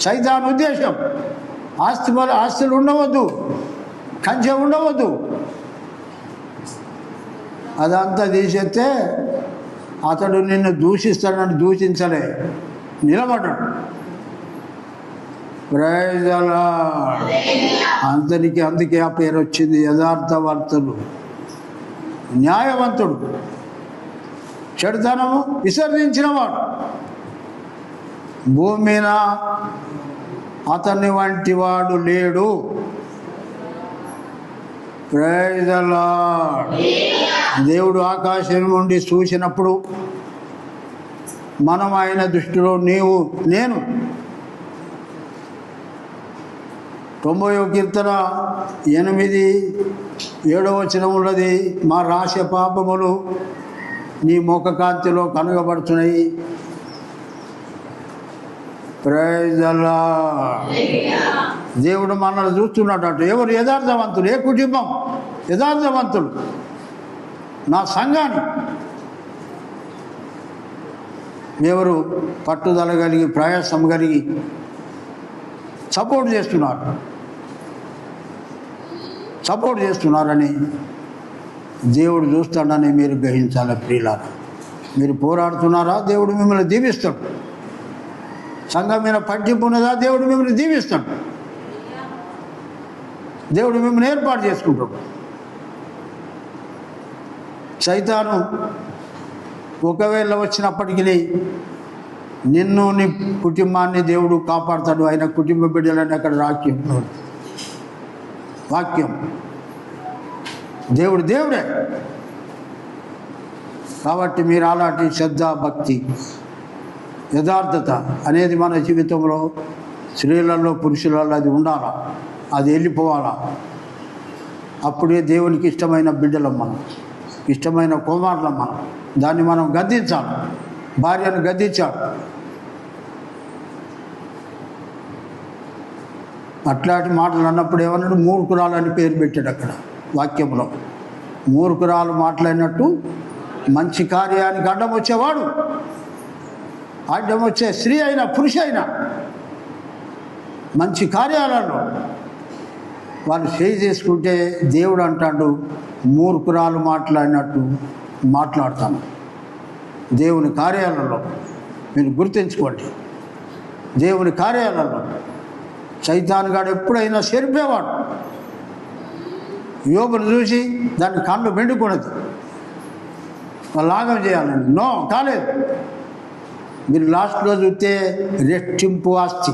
సైతాన్ ఉద్దేశం. ఆస్తి ఆస్తులు ఉండవద్దు. కంచె ఉండవద్దు. అదంతా తీసేస్తే అతడు నిన్ను దూషిస్తాడని దూషించలే. నిలబడ్డాడు. ప్రయోజలా అందరికీ అంతనికి అందుకే ఆ పేరు వచ్చింది యథార్థవంతులు న్యాయవంతుడు. చెడుతనము విసర్జించినవాడు భూమిన అతని వంటి వాడు లేడు. ప్రైజ్ దేవుడు ఆకాశం నుండి చూసినప్పుడు మనం ఆయన దృష్టిలో నీవు నేను. తొంభై కీర్తన ఎనిమిది ఏడవ వచనం ఉన్నది మా రాశ పాపములు నీ ముఖ కాంతిలో కనుగబడుతున్నాయి ప్రైజ్ దేవుడు మనల్ని చూస్తున్నాడట. ఎవరు? యథార్థవంతులు. ఏ కుటుంబం? యథార్థవంతులు. నా సంఘాన్ని. ఎవరు? పట్టుదల కలిగి ప్రయాసం కలిగి సపోర్ట్ చేస్తున్నారు. సపోర్ట్ చేస్తున్నారని దేవుడు చూస్తాడని మీరు గ్రహించాలి ప్రియులారా. మీరు పోరాడుతున్నారా? దేవుడు మిమ్మల్ని దీవిస్తాడు. సంఘం మీద పట్టింపు ఉన్నదా? దేవుడు మిమ్మల్ని దీవిస్తాడు. దేవుడు మిమ్మల్ని ఏర్పాటు చేసుకుంటాడు. సైతాను ఒకవేళ వచ్చినప్పటికీ నిన్ను నీ కుటుంబాన్ని దేవుడు కాపాడుతాడు. ఆయన కుటుంబ బిడ్డలని అక్కడ వాక్యం వాక్యం. దేవుడు దేవుడే. కాబట్టి మీరు అలాంటి శ్రద్ధ భక్తి యథార్థత అనేది మన జీవితంలో స్త్రీలలో పురుషులలో అది ఉండాలా? అది వెళ్ళిపోవాలా? అప్పుడే దేవునికి ఇష్టమైన బిడ్డలం మనం ఇష్టమైన కుమారులం మనం దాన్ని మనం గద్దించాలి. భార్యను గద్దించాడు అట్లాంటి మాటలు అన్నప్పుడు ఏమన్నాడు? మూర్ఖురాలు అని పేరు పెట్టాడు అక్కడ వాక్యంలో. మూర్ఖురాలు మాట్లాడినట్టు మంచి కార్యానికి అడ్డం వచ్చేవాడు. అడ్డం వచ్చే స్త్రీ అయినా పురుష అయినా మంచి కార్యాలలో వాళ్ళు చేయి చేసుకుంటే దేవుడు అంటాడు మూర్ఖురాలు మాట్లాడినట్టు మాట్లాడతాను. దేవుని కార్యాలలో మీరు గుర్తించుకోండి. దేవుని కార్యాలలో చైతాన్గాడు ఎప్పుడైనా చెరిపేవాడు యోగును చూసి దాన్ని కళ్ళు మెండుకున్నది లాగం చేయాలండి నో కాలేదు. మీరు లాస్ట్లో చూస్తే రెట్టింపు ఆస్తి